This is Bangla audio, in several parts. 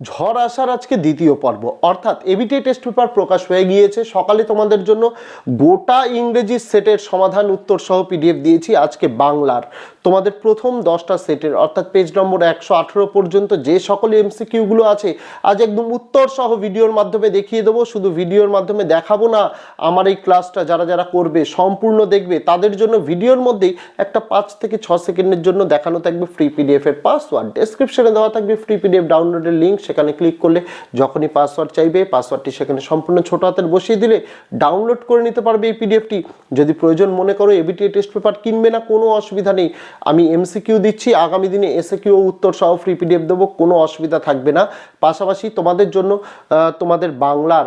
ঝড় আসার আজকে দ্বিতীয় পর্ব। অর্থাৎ এবিটি টেস্ট পেপার প্রকাশ হয়ে গিয়েছে। সকালে তোমাদের জন্য গোটা ইংরেজি সেটের সমাধান উত্তর সহ পিডিএফ দিয়েছি আজকে বাংলার। তোমাদের প্রথম দশটা সেটের, অর্থাৎ পেজ নম্বর একশো আঠেরো পর্যন্ত যে সকল এমসিকিউগুলো আছে, আজ একদম উত্তর সহ ভিডিওর মাধ্যমে দেখিয়ে দেবো। শুধু ভিডিওর মাধ্যমে দেখাবো না, আমার এই ক্লাসটা যারা যারা করবে, সম্পূর্ণ দেখবে, তাদের জন্য ভিডিওর মধ্যেই একটা পাঁচ থেকে ছ সেকেন্ডের জন্য দেখানো থাকবে ফ্রি পিডিএফ এর পাসওয়ার্ড ডেসক্রিপশনে দেওয়া থাকবে ফ্রি পিডিএফ ডাউনলোডের লিঙ্ক সেখানে ক্লিক করলে যখনই পাসওয়ার্ড চাইবে পাসওয়ার্ডটি সেখানে সম্পূর্ণ ছোট হাতের বসিয়ে দিলে ডাউনলোড করে নিতে পারবে এই পিডিএফটি যদি প্রয়োজন মনে করো এবিটিএ টেস্ট পেপার কিনবে না, কোনো অসুবিধা নেই। আমি এমসিকিউ দিচ্ছি, আগামী দিনে এসে কিউ উত্তর সহ ফ্রি পিডিএফ দেবো, কোনো অসুবিধা থাকবে না। পাশাপাশি তোমাদের জন্য তোমাদের বাংলার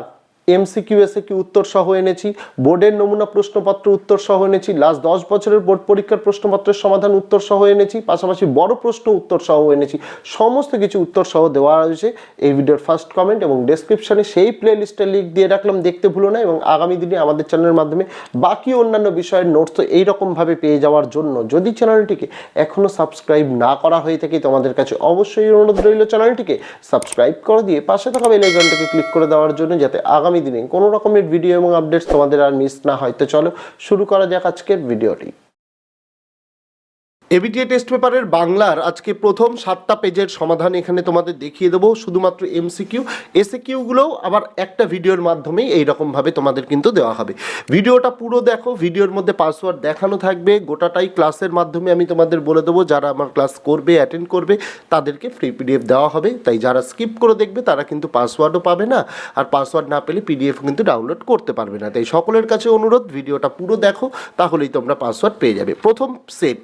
এমসিকিউ এসে কি উত্তর সহ এনেছি? বোর্ডের নমুনা প্রশ্নপত্র উত্তর সহ এনেছি। লাস্ট দশ বছরের বোর্ড পরীক্ষার প্রশ্নপত্রের সমাধান উত্তর সহ এনেছি। পাশাপাশি বড় প্রশ্ন উত্তর সহ এনেছি। সমস্ত কিছু উত্তর সহ দেওয়া রয়েছে। এই ভিডিওর ফার্স্ট কমেন্ট এবং ডেসক্রিপশনে সেই প্লে লিস্টের লিঙ্ক দিয়ে রাখলাম। দেখতে ভুলো না এবং আগামী দিনে আমাদের চ্যানেলের মাধ্যমে বাকি অন্যান্য বিষয়ের নোটস তো এইরকমভাবে পেয়ে যাওয়ার জন্য যদি চ্যানেলটিকে এখনও সাবস্ক্রাইব না করা হয়ে থাকে, তোমাদের কাছে অবশ্যই অনুরোধ রইল চ্যানেলটিকে সাবস্ক্রাইব করে দিয়ে পাশে থাকা বেল আইকনটাকে ক্লিক করে দেওয়ার জন্য যাতে আগামী দিনে কোনো রকমের ভিডিও এবং আপডেটস তোমাদের আর মিস না হয়। তো চলো শুরু করা যাক আজকের ভিডিওটি এবিটিএ টেস্ট পেপারের বাংলার আজকে প্রথম সাতটা পেজের সমাধান এখানে তোমাদের দেখিয়ে দেবো। শুধুমাত্র এমসিকিউ এসে কিউগুলোও আবার একটা ভিডিওর মাধ্যমেই এইরকমভাবে তোমাদের কিন্তু দেওয়া হবে। ভিডিওটা পুরো দেখো, ভিডিওর মধ্যে পাসওয়ার্ড দেখানো থাকবে। গোটাটাই ক্লাসের মাধ্যমে আমি তোমাদের বলে দেবো, যারা আমার ক্লাস করবে অ্যাটেন্ড করবে, তাদেরকে ফ্রি পিডিএফ দেওয়া হবে। তাই যারা স্কিপ করে দেখবে, তারা কিন্তু পাসওয়ার্ডও পাবে না। আর পাসওয়ার্ড না পেলে পিডিএফ কিন্তু ডাউনলোড করতে পারবে না। তাই সকলের কাছে অনুরোধ, ভিডিওটা পুরো দেখো, তাহলেই তোমরা পাসওয়ার্ড পেয়ে যাবে। প্রথম সেট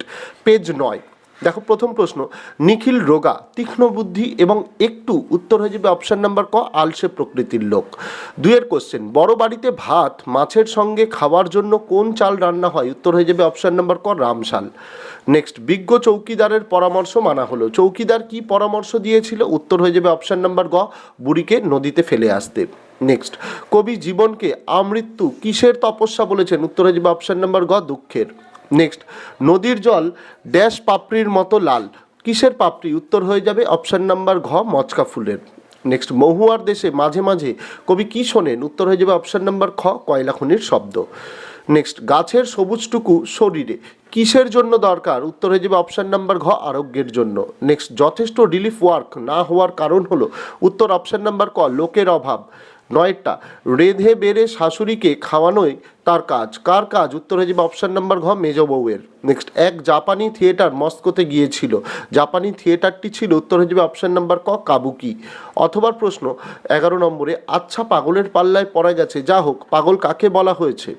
পেজ নয়। দেখো, প্রথম প্রশ্ন, নিখিল রোগা তীক্ষ্ণ বুদ্ধি এবং একটু উত্তর হয়ে যাবে অপশান নাম্বার ক, আলসে প্রকৃতির লোক। দুয়ের কোশ্চেন বড় বাড়িতে ভাত, মাছের সঙ্গে খাওয়ার জন্য কোন চাল রান্না হয়? উত্তর হয়ে যাবে অপশান নাম্বার ক, রামশাল। নেক্সট বিজ্ঞ চৌকিদারের পরামর্শ মানা হলো। চৌকিদার কি পরামর্শ দিয়েছিল? উত্তর হয়ে যাবে অপশান নাম্বার গ, বুড়িকে নদীতে ফেলে আসতে। নেক্সট কবি জীবনকে আমৃত্যু কিসের তপস্যা বলেছেন? উত্তর হয়ে যাবে অপশান নাম্বার গ, দুঃখের। নেক্সট নদীর জল ড্যাশ পাপড়ির মতো লাল। কিসের পাপড়ি? উত্তর হয়ে যাবে অপশান নাম্বার ঘ, মচকা ফুলের। নেক্সট মহুয়ার দেশে মাঝে মাঝে কবি কি শোনেন? উত্তর হয়ে যাবে অপশান নাম্বার খ, কয়লা খনির শব্দ। নেক্সট গাছের সবুজটুকু শরীরে কিসের জন্য দরকার? উত্তর হয়ে যাবে অপশান নাম্বার ঘ, আরোগ্যের জন্য। নেক্সট যথেষ্ট রিলিফ ওয়ার্ক না হওয়ার কারণ হলো উত্তর অপশান নাম্বার ক, লোকের অভাব। নয়টা। রেধে বেড়ে শাশুড়িকে খাওয়ানোই তার কাজ। কার কাজ? উত্তর হয়ে যাবে অপশান নাম্বার ঘ, মেজ বউয়ের। নেক্সট এক জাপানি থিয়েটার মস্কোতে গিয়েছিল। জাপানি থিয়েটারটি ছিল, উত্তর হয়ে যাবে অপশান নাম্বার ক, কাবুকি। অথবা প্রশ্ন, এগারো নম্বরে আচ্ছা পাগলের পাল্লায় পড়া গেছে। যা হোক পাগল কাকে বলা হয়েছে?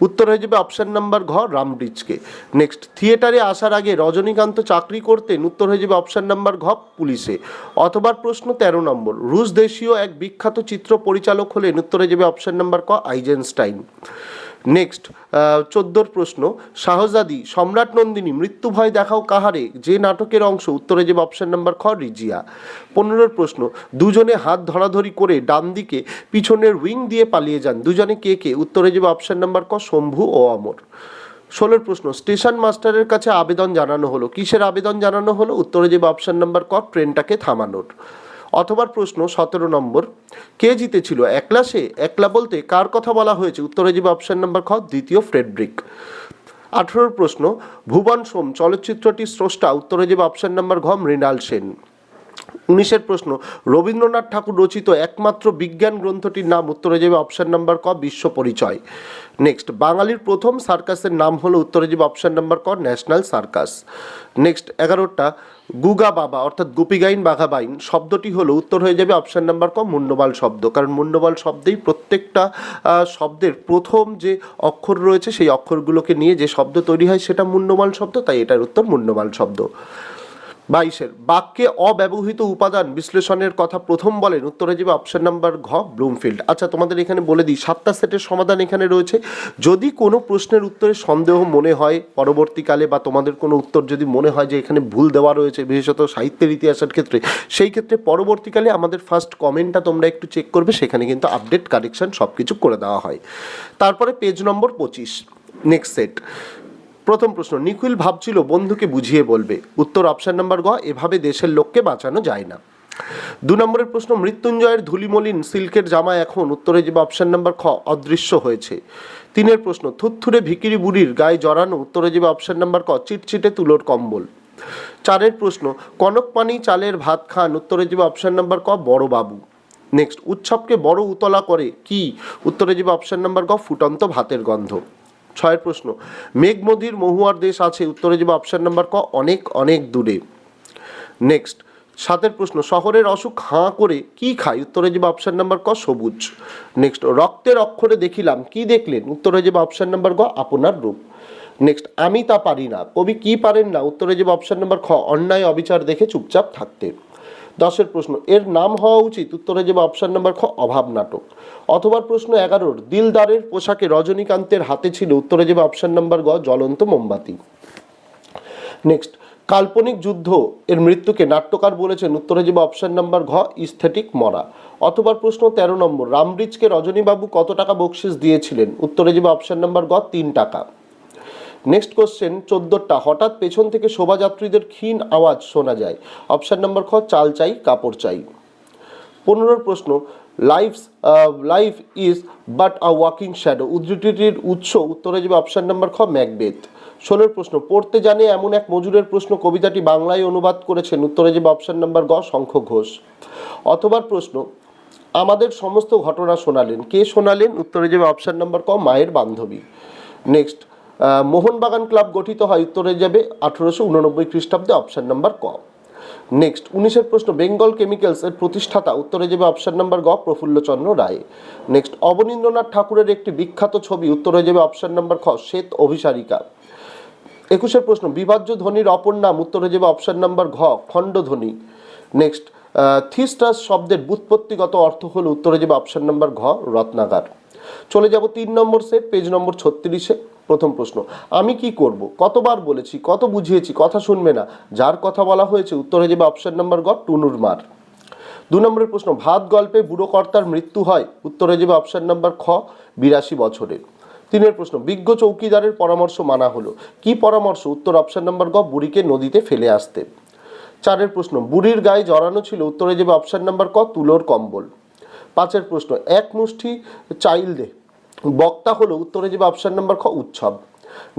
উত্তর হয়ে যাবে অপশান নাম্বার ঘ রামব্রিজকে নেক্সট থিয়েটারে আসার আগে রজনীকান্ত চাকরি করতেন, উত্তর হয়ে যাবে অপশান নাম্বার ঘ, পুলিশে। অথবা প্রশ্ন তেরো নম্বর, রুশ দেশীয় এক বিখ্যাত চিত্র পরিচালক হলেন, উত্তর হয়ে যাবে অপশান নাম্বার ক, আইজেনস্টাইন। নেক্সট চোদ্দোর প্রশ্ন, শাহজাদি, সম্রাট নন্দিনী, মৃত্যু ভয় দেখাও কাহারে? যে নাটকের অংশ, উত্তরে যাবে অপশন নাম্বার খ, রিজিয়া। পনেরোর প্রশ্ন, দুজনে হাত ধরাধরি করে ডান দিকে পিছনের উইং দিয়ে পালিয়ে যান। দুজনে কে কে? উত্তরে যাবে অপশন নাম্বার ক, শম্ভু ও অমর। ষোলোর প্রশ্ন স্টেশন মাস্টারের কাছে আবেদন জানানো হলো। কিসের আবেদন জানানো হলো? উত্তরে যাবে অপশন নাম্বার ক, ট্রেনটাকে থামানোর। অথবা প্রশ্ন সতেরো নম্বর, কে জিতেছিল? একলা সে? একলা বলতে কার কথা বলা হয়েছে? উত্তরে যাবে অপশন নম্বর খ, দ্বিতীয় ফ্রেডব্রিক আঠেরোর প্রশ্ন, ভুবন সোম চলচ্চিত্রটির স্রষ্টা, উত্তরে যাবে অপশন নম্বর ঘ মৃণাল সেন। উনিশের প্রশ্ন, রবীন্দ্রনাথ ঠাকুর রচিত একমাত্র বিজ্ঞান গ্রন্থটির নাম উত্তরে যাবে অপশান নাম্বার ক, বিশ্ব পরিচয়। নেক্সট বাঙালির প্রথম সার্কাসের নাম হলো উত্তরে যাবে অপশান নাম্বার ক, ন্যাশনাল সার্কাস। নেক্সট এগারোটা, গুগা বাবা, অর্থাৎ গুপিগাইন বাঘাবাইন, শব্দটি হলো উত্তর হয়ে যাবে অপশান নাম্বার ক, মুন্ডবাল শব্দ। কারণ মুন্ডবাল শব্দেই প্রত্যেকটা শব্দের প্রথম যে অক্ষর রয়েছে, সেই অক্ষরগুলোকে নিয়ে যে শব্দ তৈরি হয়, সেটা মুন্ডমাল শব্দ, তাই এটার উত্তর মুন্ডমাল শব্দ। বাইশের, বাক্যে অব্যবহৃত উপাদান বিশ্লেষণের কথা প্রথম বলেন, উত্তরে যাবে অপশন নাম্বার ঘ, ব্লুমফিল্ড। আচ্ছা তোমাদের এখানে বলে দিই, সাতটা সেটের সমাধান এখানে রয়েছে। যদি কোনো প্রশ্নের উত্তরে সন্দেহ মনে হয় পরবর্তীকালে বা তোমাদের কোনো উত্তর যদি মনে হয় যে এখানে ভুল দেওয়া রয়েছে, বিশেষত সাহিত্যের ইতিহাসের ক্ষেত্রে, সেই ক্ষেত্রে পরবর্তীকালে আমাদের ফার্স্ট কমেন্টটা তোমরা একটু চেক করবে, সেখানে কিন্তু আপডেট কারেকশন সব কিছু করে দেওয়া হয়। তারপরে পেজ নম্বর পঁচিশ নেক্সট সেট প্রথম প্রশ্ন, নিখিল ভাবছিল বন্ধুকে বুঝিয়ে বলবে। উত্তর অপশান নাম্বার গ, এভাবে দেশের লোককে বাঁচানো যায় না। দু নম্বরের প্রশ্ন, মৃত্যুঞ্জয়ের ধুলিমলিন সিল্কের জামা এখন, উত্তরে যাবে অপশান নাম্বার খ, অদৃশ্য হয়েছে। তিনের প্রশ্ন থুত্থুরে ভিকিরি বুড়ির গায়ে জড়ানো, উত্তরে যাবে অপশন নাম্বার ক, চিটচিটে তুলোর কম্বল। চারের প্রশ্ন, কনক পানি চালের ভাত খান, উত্তরে যাবে অপশন নাম্বার ক, বড় বাবু। নেক্সট উৎসবকে বড় উতলা করে কি? উত্তরে যাবে অপশান নাম্বার গ, ফুটন্ত ভাতের গন্ধ। ছয়ের প্রশ্ন মেঘমদির মহুয়ার দেশ আছে, উত্তরে যাবে অপশন নাম্বার ক, অনেক অনেক দূরে। নেক্সট সাতের প্রশ্ন, শহরের অসুখ হাঁ করে কি খায়, উত্তরে যাবে অপশন নাম্বার ক, সবুজ। নেক্সট রক্তের অক্ষরে দেখিলাম, কি দেখলেন, উত্তরে যাবে অপশন নাম্বার গ, আপনার রূপ। নেক্সট আমি তা পারি না, কবি কি পারেন না, উত্তরে যাবে অপশান নাম্বার খ, অন্যায়, অবিচার দেখে চুপচাপ থাকতে। দশের প্রশ্ন, এর নাম হওয়া উচিত। উত্তরে যাবে অপশন নাম্বার খ, অভাব নাটক। অথবা প্রশ্ন এগারোর, দিলদারের পোশাকে রজনীকান্তের হাতে ছিল। উত্তরে যাবে অপশন নাম্বার গ, জ্বলন্ত মোমবাতি। নেক্সট কাল্পনিক যুদ্ধ, এর মৃত্যুকে নাট্যকার বলেছেন। উত্তরে যাবে অপশন নাম্বার ঘ ইস্থেটিক মরা। অথবা প্রশ্ন তেরো নম্বর রামব্রিজকে রজনীবাবু কত টাকা বকশিস দিয়েছিলেন? উত্তরে যাবে অপশন নাম্বার গ, তিন টাকা। নেক্সট কোশ্চেন চোদ্দোটা। হঠাৎ পেছন থেকে শোভাযাত্রীদের ক্ষীণ আওয়াজ শোনা যায়। অপশান নাম্বার খ, চাল চাই, কাপড় চাই। পনেরোর প্রশ্ন life life is but a walking shadow উদ্ধৃতিটির উৎস উত্তরে যাবে অপশন নাম্বার খ ম্যাকবেথ ষোলোর প্রশ্ন, পড়তে জানে এমন এক মজুরের প্রশ্ন কবিতাটি বাংলায় অনুবাদ করেছেন? উত্তরে যাবে অপশন নাম্বার গ, শঙ্খ ঘোষ। অথবা প্রশ্ন, আমাদের সমস্ত ঘটনা শোনালেন। কে শোনালেন? উত্তরে যাবে অপশান নাম্বার ক, মায়ের বান্ধবী। নেক্সট মোহনবাগান ক্লাব গঠিত হয় উত্তরে যাবে আঠেরোশো উননব্বই খ্রিস্টাব্দে অপশান নাম্বার ক। নেক্সট উনিশের প্রশ্ন বেঙ্গল কেমিক্যালস এর প্রতিষ্ঠাতা, উত্তরে যাবে অপশান নাম্বার গ, প্রফুল্লচন্দ্র রায়। নেক্সট অবনীন্দ্রনাথ ঠাকুরের একটি বিখ্যাত ছবি, উত্তরে যাবে অপশান নাম্বার খ, শ্বেত অভিসারিকা। একুশের প্রশ্ন, বিভাজ্য ধ্বনির অপর নাম, উত্তরে যাবে অপশান নাম্বার ঘ, খণ্ডধ্বনি। নেক্সট থিস্টাস শব্দের বুৎপত্তিগত অর্থ হলো, উত্তরে যাবে অপশান নাম্বার ঘ, রত্নাগার। চলে যাব তিন নম্বর সেট পেজ নম্বর ছত্রিশে। প্রথম প্রশ্ন, আমি কি করব? কতবার বলেছি, কত বুঝিয়েছি, কথা শুনবে না। যার কথা বলা হয়েছে, উত্তরে যাবে অপশন নাম্বার গ টুনুর মার। দু নম্বরের প্রশ্ন, ভাত গল্পে বুড়ো কর্তার মৃত্যু হয়? উত্তরে যাবে অপশন নাম্বার খ, বিরাশি বছরে তিনের প্রশ্ন, বিজ্ঞ চৌকিদারের পরামর্শ মানা হলো। কি পরামর্শ? উত্তর অপশন নাম্বার গ, বুড়িকে নদীতে ফেলে আসতে। চারের প্রশ্ন, বুড়ির গায়ে জড়ানো ছিল? উত্তরে যাবে অপশন নাম্বার ক, তুলোর কম্বল। পাঁচের প্রশ্ন, এক মুষ্টি চাইল দে বক্তা হলো উত্তরে যাবে অপশন নাম্বার খ, উৎসব।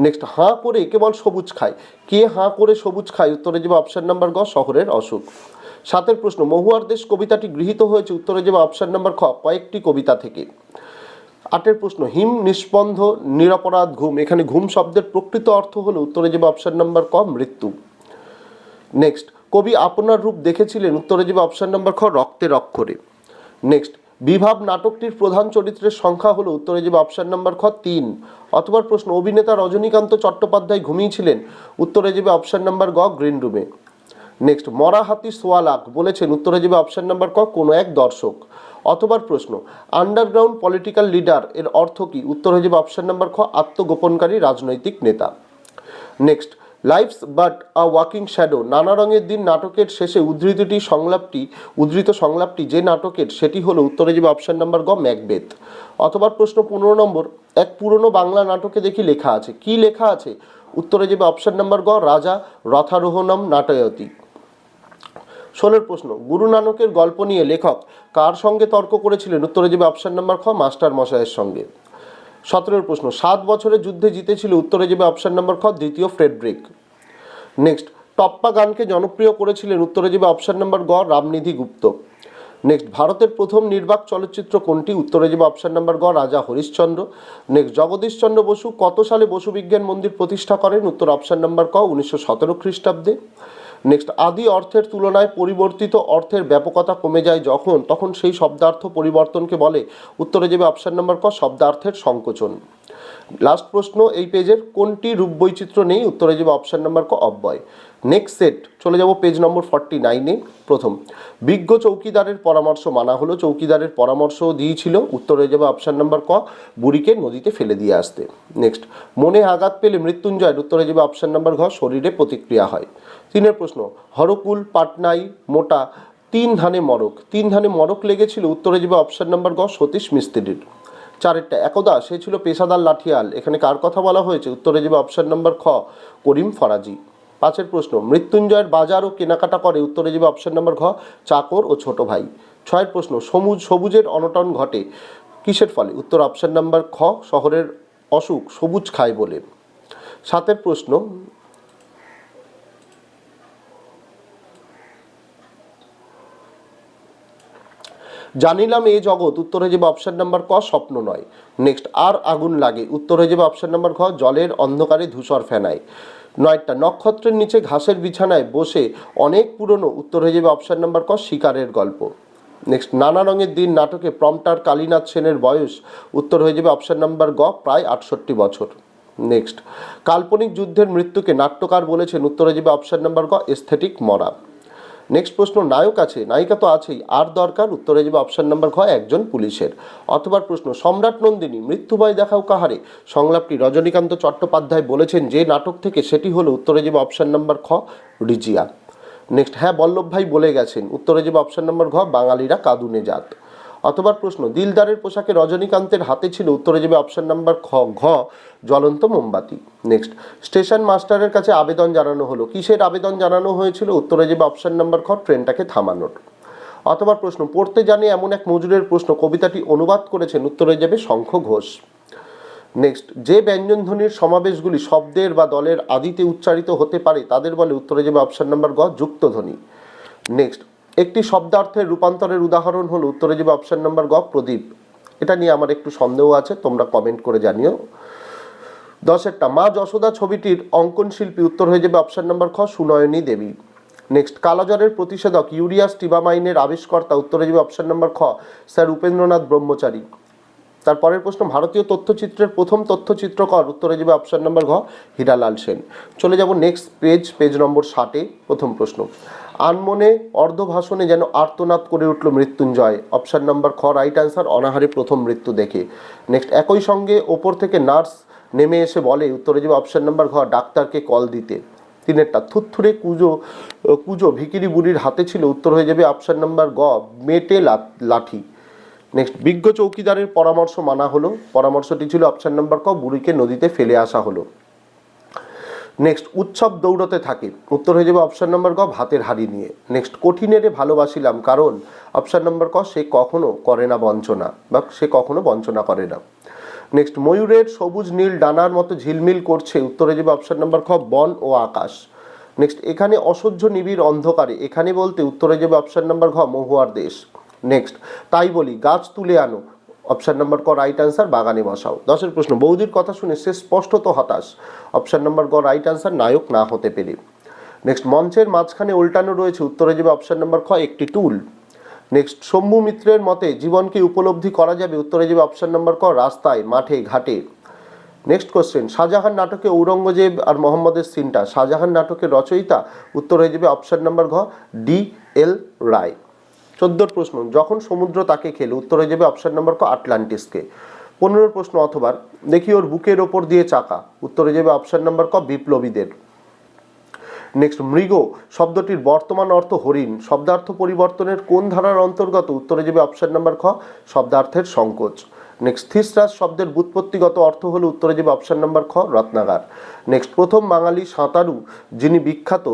নেক্সট হাঁ করে কেবল সবুজ খায়। কে হাঁ করে সবুজ খায়? উত্তরে যাবে অপশন নাম্বার গ, শহরের অসুখ। সাতের প্রশ্ন, মহুয়ার দেশ কবিতাটি গৃহীত হয়েছে উত্তরে যাবে অপশন নাম্বার খ, কয়েকটি কবিতা থেকে। আটের প্রশ্ন, হিম, নিষ্পন্ধ, নিরপরাধ, ঘুম। এখানে ঘুম শব্দের প্রকৃত অর্থ হলো উত্তরে যাবে অপশন নাম্বার ক, মৃত্যু। নেক্সট কবি আপনার রূপ দেখেছিলেন, উত্তরে যাবে অপশন নাম্বার খ, রক্তের অক্ষরে। নেক্সট বিভাব নাটকটির প্রধান চরিত্রের সংখ্যা হলো উত্তরে যাবে অপশন নাম্বার খ, তিন। অথবা প্রশ্ন, অভিনেতা রজনীকান্ত চট্টোপাধ্যায় ঘুমিয়েছিলেন? উত্তরে যাবে অপশান নাম্বার গ গ্রিন রুমে নেক্সট মরা হাতি সোয়ালাক বলেছেন, উত্তরে যাবে অপশান নাম্বার ক, কোনো এক দর্শক। অথবা প্রশ্ন আন্ডারগ্রাউন্ড পলিটিক্যাল লিডার এর অর্থ কি? উত্তরে যাবে অপশান নাম্বার খ, আত্মগোপনকারী রাজনৈতিক নেতা। Next life's but a walking shadow নানা রঙের দিন নাটকের শেষে উদ্ধৃতিটি সংলাপটি, উদ্ধৃত সংলাপটি যে নাটকের, সেটি হলো উত্তরে যাবে অপশান নাম্বার গ ম্যাকবেথ অথবা প্রশ্ন পনেরো নম্বর, এক পুরনো বাংলা নাটকে দেখি লেখা আছে। কি লেখা আছে? উত্তরে যাবে অপশন নাম্বার গ, রাজা রথারোহণম নাটয়তী। ষোলোর প্রশ্ন, গুরু নানকের গল্প নিয়ে লেখক কার সঙ্গে তর্ক করেছিলেন? উত্তরে যাবে অপশন নাম্বার খ মাস্টার মশাইয়ের সঙ্গে। সতেরোর প্রশ্ন, সাত বছরের যুদ্ধে জিতেছিল উত্তরে যাবে অপশন নাম্বার খ, দ্বিতীয় ফ্রেডরিক। নেক্সট টপ্পা গানকে জনপ্রিয় করেছিলেন উত্তরে যাবে অপশন নাম্বার গ, রামনিধি গুপ্ত। নেক্সট ভারতের প্রথম নির্বাক চলচ্চিত্র কোনটি? উত্তরে যাবে অপশন নাম্বার গ, রাজা হরিশ্চন্দ্র। নেক্সট জগদীশচন্দ্র বসু কত সালে বসু বিজ্ঞান মন্দির প্রতিষ্ঠা করেন? উত্তর অপশান নাম্বার ক, উনিশশো সতেরো খ্রিস্টাব্দে। নেক্সট আদি অর্থের তুলনায় পরিবর্তিত অর্থের ব্যাপকতা কমে যায় যখন, তখন সেই শব্দার্থ পরিবর্তনকে বলে। উত্তরে যাবে অপশান নম্বর ক, শব্দার্থের সংকোচন। লাস্ট প্রশ্ন, এই পেজের কোনটি রূপবৈচিত্র্য নেই? উত্তরে যাবে অপশান নম্বর ক, অব্যয়। নেক্সট সেট চলে যাব পেজ নম্বর ফর্টি নাইনে প্রথম। বিজ্ঞ চৌকিদারের পরামর্শ মানা হলো। চৌকিদারের পরামর্শ দিয়েছিল, উত্তরে যাবে অপশান নাম্বার ক, বুড়িকে নদীতে ফেলে দিয়ে আসতে। নেক্সট মনে আঘাত পেলে মৃত্যুঞ্জয়ের উত্তরে যাবে অপশান নাম্বার ঘ, শরীরে প্রতিক্রিয়া হয়। তিনের প্রশ্ন, হরকুল, পাটনাই, মোটা, তিন ধানে মরক। তিন ধানে মরক লেগেছিল, উত্তরে যাবে অপশান নাম্বার গ সতীশ মিস্ত্রির। চারেরটা, একদা, সে ছিল পেশাদার লাঠিয়াল। এখানে কার কথা বলা হয়েছে? উত্তরে যাবে অপশান নাম্বার খ, করিম ফরাজি। পাঁচের প্রশ্ন, মৃত্যুঞ্জয়ের বাজার ও কেনাকাটা করে, উত্তরে যাবে অপশন নম্বর ঘ, চাকর ও ছোট ভাই। ছয়ের প্রশ্ন, সবুজ, সবুজের অনটন ঘটে, কিসের ফলে? উত্তর অপশন নাম্বার খ, শহরের অসুখ, সবুজ খায় বলে। সাতের প্রশ্ন জানিলাম এই জগৎ, উত্তর হয়ে যাবে অপশান নাম্বার ক, স্বপ্ন নয়। নেক্সট আর আগুন লাগে। উত্তর হয়ে যাবে অপশান নাম্বার খ, জলের অন্ধকারে ধূসর ফেনায়। নয়টা, নক্ষত্রের নিচে ঘাসের বিছানায় বসে অনেক পুরনো, উত্তর হয়ে যাবে অপশান নাম্বার ক, শিকারের গল্প। নেক্সট নানা রঙের দিন নাটকে প্রম্পটার কালীনাথ সেনের বয়স, উত্তর হয়ে যাবে অপশান নাম্বার গ, প্রায় আটষট্টি বছর। নেক্সট কাল্পনিক যুদ্ধের মৃত্যুকে নাট্যকার বলেছেন, উত্তর হয়ে যাবে অপশন নাম্বার গ এস্থেটিক মরা। নেক্সট প্রশ্ন, নায়ক আছে, নায়িকা তো আছেই, আর দরকার? উত্তরে যাবে অপশন নাম্বার ঘ, একজন পুলিশের। অথবা প্রশ্ন, সম্রাট নন্দিনী মৃত্যুভয় দেখাও কাহারে? সংলাপটি রজনীকান্ত চট্টোপাধ্যায় বলেছেন যে নাটক থেকে সেটি হলো উত্তরে যাবে অপশন নাম্বার খ, রিজিয়া। নেক্সট হ্যাঁ বল্লভ ভাই বলে গেছেন, উত্তরে যাবে অপশন নাম্বার ঘ, বাঙালিরা কাদুনে জাত। অথবা প্রশ্ন, দিলদারের পোশাকে রজনীকান্তের হাতে ছিল, উত্তরে যাবে অপশন নাম্বার খ, ঘ জ্বলন্ত মোমবাতি। নেক্সট স্টেশন মাস্টারের কাছে আবেদন জানানো হলো। কিসের আবেদন জানানো হয়েছিল? উত্তরে যাবে অপশন নাম্বার খ, ট্রেনটাকে থামানোর। অথবা প্রশ্ন, পড়তে জানে এমন এক মজুরের প্রশ্ন, কবিতাটি অনুবাদ করেছেন, উত্তরে যাবে শঙ্খ ঘোষ। নেক্সট যে ব্যঞ্জনধ্বনির সমাবেশগুলি শব্দের বা দলের আদিতে উচ্চারিত হতে পারে, তাদের বলে উত্তরে যাবে অপশন নাম্বার গ যুক্তধ্বনি নেক্সট একটি শব্দার্থের রূপান্তরের উদাহরণ হলো, উত্তরে যাবে অপশন নাম্বার গ, প্রদীপ। এটা নিয়ে আমার একটু সন্দেহ আছে, তোমরা কমেন্ট করে জানিও। দশেরটা, মা যশোদা ছবিটির অঙ্কন শিল্পী উত্তর হয়ে যাবে অপশন নম্বর খ, সুনয়নী দেবী। নেক্সট কালাজ্বরের প্রতিষেধক, ইউরিয়া স্টিবামাইনের আবিষ্কর্তা উত্তরে যাবে অপশন নম্বর খ, স্যার উপেন্দ্রনাথ ব্রহ্মচারী। তারপরের প্রশ্ন, ভারতীয় তথ্যচিত্রের প্রথম তথ্যচিত্রকর উত্তরে যাবে অপশন নাম্বার ঘ হীরালাল সেন। চলে যাব নেক্সট পেজ পেজ নম্বর ষাটে প্রথম প্রশ্ন। আনমনে অর্ধভাষণে যেন আর্তনাদ করে উঠল মৃত্যুঞ্জয়। অপশন নাম্বার খ রাইট অ্যান্সার অনাহারে প্রথম মৃত্যু দেখে। নেক্সট একই সঙ্গে ওপর থেকে নার্স নেমে এসে বলে, উত্তরে যাবে অপশান নাম্বার ঘ ডাক্তারকে কল দিতে। তিনেরটা থুত্থুরে কুজো কুজো, ভিকিরি বুড়ির হাতে ছিল, উত্তর হয়ে যাবে অপশান নাম্বার গ, মেটে লাঠি। নেক্সট বিজ্ঞ চৌকিদারের পরামর্শ মানা হলো। পরামর্শটি ছিল অপশান নাম্বার ক, বুড়িকে নদীতে ফেলে আসা হলো। নেক্সট উৎসব দৌড়তে থাকে। উত্তর হয়ে যাবে অপশান নাম্বার ক ভাতের হাড়ি নিয়ে। নেক্সট কঠিনেরে ভালোবাসিলাম, কারণ অপশান নাম্বার ক, সে কখনো করে না বঞ্চনা, বা সে কখনো বঞ্চনা করে না। নেক্সট ময়ূরের সবুজ নীল ডানার মতো ঝিলমিল করছে উত্তরে যাবে অপশন নাম্বার খ, বন ও আকাশ। নেক্সট এখানে অসহ্য নিবিড় অন্ধকারে, এখানে বলতে উত্তরে যাবে অপশান নাম্বার ঘ মহুয়ার দেশ। নেক্সট তাই বলি, গাছ তুলে আনো। অপশন নাম্বার ক রাইট অ্যান্সার বাগানে বসাও। দশের প্রশ্ন, বৌদির কথা শুনে সে স্পষ্টত হতাশ। অপশন নাম্বার গ রাইট অ্যান্সার নায়ক না হতে পেরে। নেক্সট মঞ্চের মাঝখানে উল্টানো রয়েছে, উত্তরে যাবে অপশান নাম্বার খ, একটি টুল নেক্সট শম্ভু মিত্রের মতে জীবনকে উপলব্ধি করা যাবে। উত্তরে যাবে অপশন নাম্বার ক, রাস্তায়, মাঠে, ঘাটে। নেক্সট কোশ্চেন শাহজাহান নাটকে ঔরঙ্গজেব আর মোহাম্মদের সিনটা শাহজাহান নাটকের রচয়িতা, উত্তর হয়ে যাবে অপশন নাম্বার ঘ, ডি এল রায়। চোদ্দোর প্রশ্ন, যখন সমুদ্র তাকে খেলে, উত্তর হয়ে যাবে অপশন নম্বর ক, আটলান্টিসকে। পনেরোর প্রশ্ন অথবা দেখি ওর বুকের ওপর দিয়ে চাকা। উত্তরে যাবে অপশন নাম্বার ক, বিপ্লবীদের। নেক্সট মৃগ শব্দটির বর্তমান অর্থ হরিণ। শব্দার্থ পরিবর্তনের কোন ধারার অন্তর্গত? উত্তরে যাবে অপশন নাম্বার খ, শব্দার্থের সংকোচ। নেক্সট থিসরাস শব্দের বুৎপত্তিগত অর্থ হলো উত্তরে যাবে অপশন নাম্বার খ, রত্নাগার। নেক্সট প্রথম বাঙালি সাঁতারু যিনি বিখ্যাত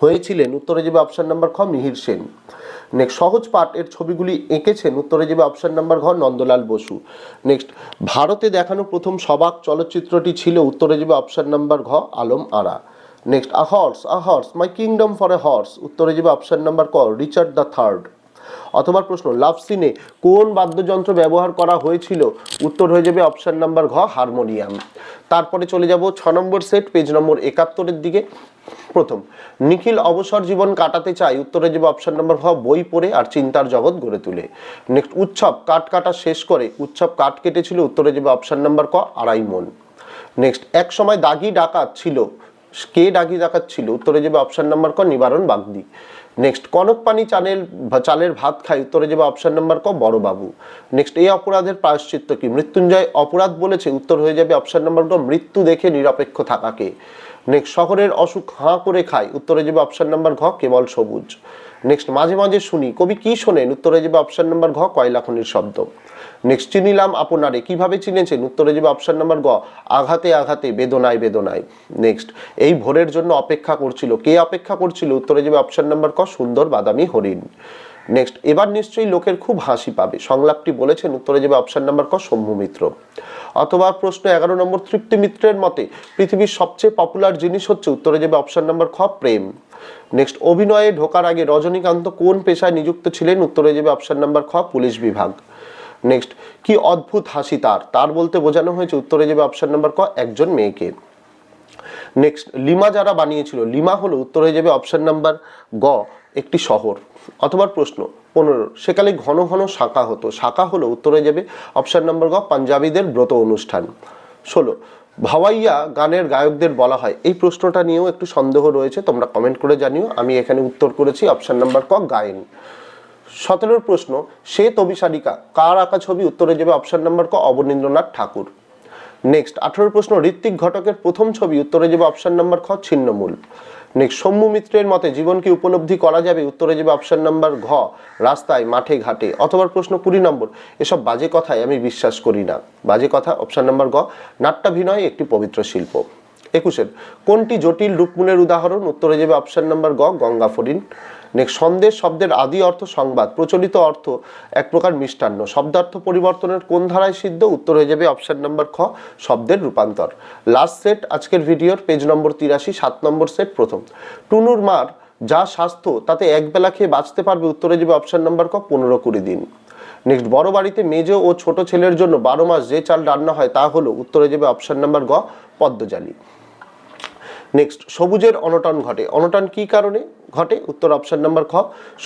হয়েছিলেন, উত্তরে যাবে অপশন নাম্বার খ, মিহির সেন। নেক্সট সহজ পাঠ এর ছবিগুলি এঁকেছেন উত্তরে যাবে অপশান নাম্বার ঘর নন্দলাল বসু। নেক্সট ভারতে দেখানো প্রথম সবাক চলচ্চিত্রটি ছিল উত্তরে যাবে অপশান নাম্বার ঘ, Alam Ara. Next a horse a horse my kingdom for a horse উত্তরে যাবে অপশান নাম্বার ক রিচার্ড দ্য থার্ড অথবা প্রশ্ন লাভ সিনে কোন বাদ্যযন্ত্র ব্যবহার করা হয়েছিল? উত্তর হয়ে যাবে অপশান নাম্বার ঘ, হারমোনিয়াম। তারপরে চলে যাব ছ নম্বর সেট, পেজ নম্বর একাত্তরের দিকে। প্রথম, নিখিল অবসর জীবন কাটাতে চাই উত্তরে যাবে অপশন নাম্বার হ বই পড়ে আর চিন্তার জগৎ গড়ে তুলে। নেক্সট উৎসব, কাঠ কাটা শেষ করে। উৎসব কাঠ কেটেছিল, উত্তরে যাবে অপশন নাম্বার ক, আড়াই মন। নেক্সট এক সময় দাগি ডাকাত ছিল। কে দাগি ডাকাত ছিল? উত্তরে যাবে অপশন নাম্বার ক, নিবারণ বাগদি। নেক্সট কনক পানি চালের চালের ভাত খাই, উত্তরে যাবে অপশান নাম্বার ক, বড়বাবু। নেক্সট এই অপরাধের প্রায়শ্চিত্ত কি? মৃত্যুঞ্জয় অপরাধ বলেছে, উত্তর হয়ে যাবে অপশান নাম্বার ক, মৃত্যু দেখে নিরপেক্ষ থাকাকে। নেক্সট শহরের অসুখ হাঁ করে খায়, উত্তরে যাবে অপশান নাম্বার ঘ কেবল সবুজ। নেক্সট মাঝে মাঝে শুনি, কবি কি শোনেন? উত্তরে যাবে অপশন নাম্বার ঘ, কয়লা খনির শব্দ। নেক্সট চিনিলাম আপনারে, কীভাবে চিনেছেন? উত্তরে যাবে অপশন নাম্বার গ আঘাতে আঘাতে, বেদনায় বেদনায়। নেক্সট এই ভোরের জন্য অপেক্ষা করছিল। কে অপেক্ষা করছিল? উত্তরে যাবে অপশন নাম্বার ক, সুন্দর বাদামি হরিণ। নেক্সট এবার নিশ্চয়ই লোকের খুব হাসি পাবে। সংলাপটি বলেছেন, উত্তরে যাবে অপশন নাম্বার ক, শম্ভু মিত্র। অথবা প্রশ্ন এগারো নম্বর তৃপ্তি মিত্রের মতে, পৃথিবীর সবচেয়ে পপুলার জিনিস হচ্ছে, উত্তরে যাবে অপশন নাম্বার খ, প্রেম। নেক্সট অভিনয়ে ঢোকার আগে রজনীকান্ত কোন পেশায় নিযুক্ত ছিলেন? উত্তরে যাবে অপশন নাম্বার খ, পুলিশ বিভাগ। নেক্সট কি অদ্ভুত হাসি তার? তার বলতে বোঝানো হয়েছে, উত্তরে যাবে অপশন নাম্বার ক, একজন মেয়েকে। নেক্সট লিমা যারা বানিয়েছিল, লিমা হলো উত্তর হয়ে যাবে অপশন নাম্বার গ, একটি শহর। অথবা প্রশ্ন, পনেরো, সেকালে ঘন ঘন শাখা হতো। শাখা হলো উত্তর হয়ে যাবে অপশন নাম্বার গ, পাঞ্জাবিদের ব্রত অনুষ্ঠান। ষোলো ভাওয়াইয়া গানের গায়কদের বলা হয়। এই প্রশ্নটা নিয়েও একটু সন্দেহ রয়েছে, তোমরা কমেন্ট করে জানিও। আমি এখানে উত্তর করেছি অপশান নাম্বার ক, গায়েন। সতেরোর প্রশ্ন শ্বেত অভিসারিকা কার আঁকা ছবি? উত্তরে যাবে অপশান নাম্বার ক, অবনীন্দ্রনাথ ঠাকুর। নেক্সট আঠেরোর প্রশ্ন ঋত্বিক ঘটকের প্রথম ছবি? উত্তরে যাবে অপশান নাম্বার খ, ছিন্নমূল। নেক্সট। সৌম্য মিত্রের মতে জীবনকে উপলব্ধি করা যাবে? উত্তরে যাবে অপশন নাম্বার ঘ, রাস্তায়, মাঠে, ঘাটে, অথবা প্রশ্ন কুড়ি নম্বর। এসব বাজে কথায় আমি বিশ্বাস করি না। বাজে কথা অপশন নাম্বার গ নাট্যাভিনয় একটি পবিত্র শিল্প। একুশের, কোনটি জটিল রূপমূলের উদাহরণ? উত্তরে যাবে অপশন নাম্বার গ গঙ্গা ফরিন নেক্সট সন্দেশ শব্দের আদি অর্থ সংবাদ, প্রচলিত অর্থ এক প্রকার মিষ্টান্ন। শব্দার্থ পরিবর্তনের কোন ধারায় সিদ্ধ? উত্তর হয়ে যাবে অপশন নাম্বার খ, শব্দের রূপান্তর। লাস্ট সেট আজকের ভিডিওর পেজ নম্বর তিরাশি, সাত নম্বর সেট প্রথম। টুনুর মার যা স্বাস্থ্য, তাতে একবেলা খেয়ে বাঁচতে পারবে, উত্তরে যাবে অপশন নাম্বার ক, পনেরো কুড়ি দিন। নেক্সট বড় বাড়িতে মেজ ও ছোট ছেলের জন্য বারো মাস যে চাল রান্না হয় তা হলো, উত্তরে যাবে অপশন নাম্বার গ, পদ্মজালি। নেক্সট সবুজের অনটন ঘটে। অনটন কি কারণে ঘটে? উত্তর অপশন নাম্বার খ,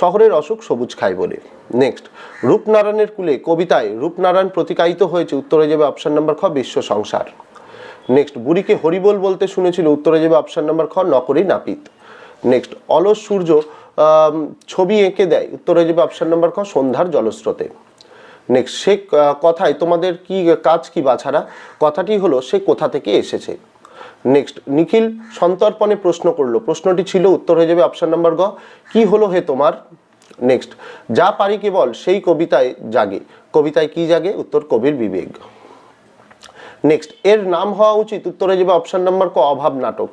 শহরের অসুখ সবুজ খায় বলে। নেক্সট রূপনারায়ণের কুলে কবিতায় রূপনারায়ণ প্রতিকায়িত হয়েছে, উত্তরে যাবে অপশন নাম্বার খ, বিশ্ব সংসার। নেক্সট বুড়িকে হরিবোল বলতে শুনেছিল, উত্তরে যাবে অপশন নাম্বার খ, নকরি নাপিত। নেক্সট অলস সূর্য ছবি এঁকে দেয়, উত্তরে যাবে অপশন নাম্বার খ, সন্ধ্যার জলস্রোতে। নেক্সট সে কথায় তোমাদের কি কাজ কি বাছারা? কথাটি হলো, সে কোথা থেকে এসেছে? নেক্সট নিখিল সন্তর্পণে প্রশ্ন করল। প্রশ্নটি ছিল, উত্তর হয়ে যাবে অপশান নাম্বার গ। কি হলো হে তোমার? নেক্সট যা পারি কেবল সেই কবিতায় জাগে। কবিতায় কি জাগে? উত্তর, কবির বিবেক। নেক্সট এর নাম হওয়া উচিত। উত্তরে যাবে অপশন নাম্বার ক, অভাব নাটক।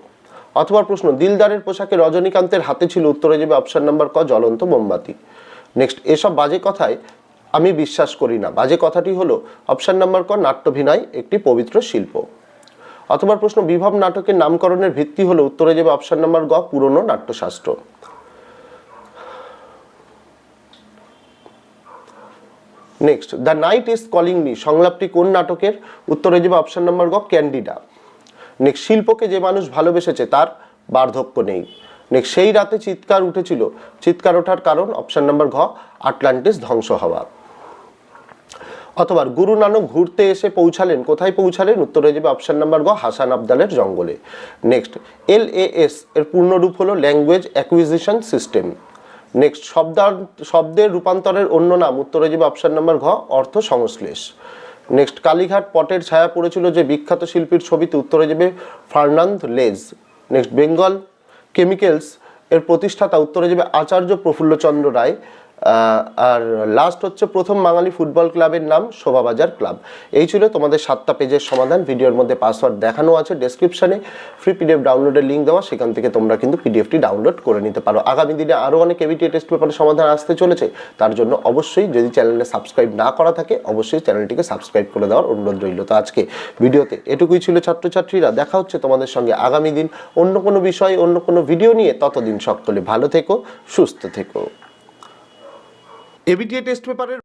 অথবা প্রশ্ন, দিলদারের পোশাকে রজনীকান্তের হাতে ছিল। উত্তরে যাবে অপশান নাম্বার ক, জ্বলন্ত মোমবাতি। নেক্সট এসব বাজে কথায় আমি বিশ্বাস করি না। বাজে কথাটি হলো অপশান নাম্বার ক, নাট্যভিনয়, একটি পবিত্র শিল্প। অথবা প্রশ্ন, বিভব নাটকের নামকরণের ভিত্তি হলো উত্তরে যাবে অপশন নাম্বার গ, পুরনো Natyashastra. Next the night is calling me সংলাপটি কোন নাটকের? উত্তরে যাবে অপশন নাম্বার গ, ক্যান্ডিডা। নেক্সট শিল্পকে যে মানুষ ভালোবেসেছে তার বার্ধক্য নেই। নেক্সট সেই রাতে চিৎকার উঠেছিল। চিৎকার ওঠার কারণ অপশন নাম্বার ঘ, আটলান্টিস ধ্বংস হওয়া। অথবা গুরু নানক ঘুরতে এসে পৌঁছালেন, কোথায় পৌঁছালেন? উত্তরে যাবে অপশন নাম্বার গ, হাসান আবদালের জঙ্গলে। নেক্সট এল এস এর পূর্ণরূপ হলো ল্যাঙ্গুয়েজ অ্যাকুইজিশন সিস্টেম নেক্সট শব্দার শব্দের রূপান্তরের অন্য নাম, উত্তরে যাবে অপশন নাম্বার ঘ অর্থ সংশ্লেষ নেক্সট কালীঘাট পটের ছায়া পড়েছিল যে বিখ্যাত শিল্পীর ছবিতে, উত্তরে যাবে ফার্নান্দ লেজ। নেক্সট বেঙ্গল কেমিক্যালস এর প্রতিষ্ঠাতা, উত্তরে যাবে আচার্য প্রফুল্লচন্দ্র রায়। আর লাস্ট হচ্ছে প্রথম বাঙালি ফুটবল ক্লাবের নাম শোভাবাজার ক্লাব এই ছিল তোমাদের সাতটা পেজের সমাধান। ভিডিওর মধ্যে পাসওয়ার্ড দেখানো আছে ডেসক্রিপশনে ফ্রি পিডিএফ ডাউনলোডের লিঙ্ক দেওয়া, সেখান থেকে তোমরা কিন্তু পিডিএফটি ডাউনলোড করে নিতে পারো। আগামী দিনে আরও অনেক এবিটি টেস্ট পেপারের সমাধান আসতে চলেছে। তার জন্য অবশ্যই যদি চ্যানেলে সাবস্ক্রাইব না করা থাকে, অবশ্যই চ্যানেলটিকে সাবস্ক্রাইব করে দেওয়ার অনুরোধ রইল। তো আজকে ভিডিওতে এটুকুই ছিল ছাত্রছাত্রীরা। দেখা হচ্ছে তোমাদের সঙ্গে আগামী দিন অন্য কোনো বিষয়ে, অন্য কোনো ভিডিও নিয়ে। ততদিন সকলে ভালো থেকো, সুস্থ থেকো। এবিটিএ টেস্ট পেপারের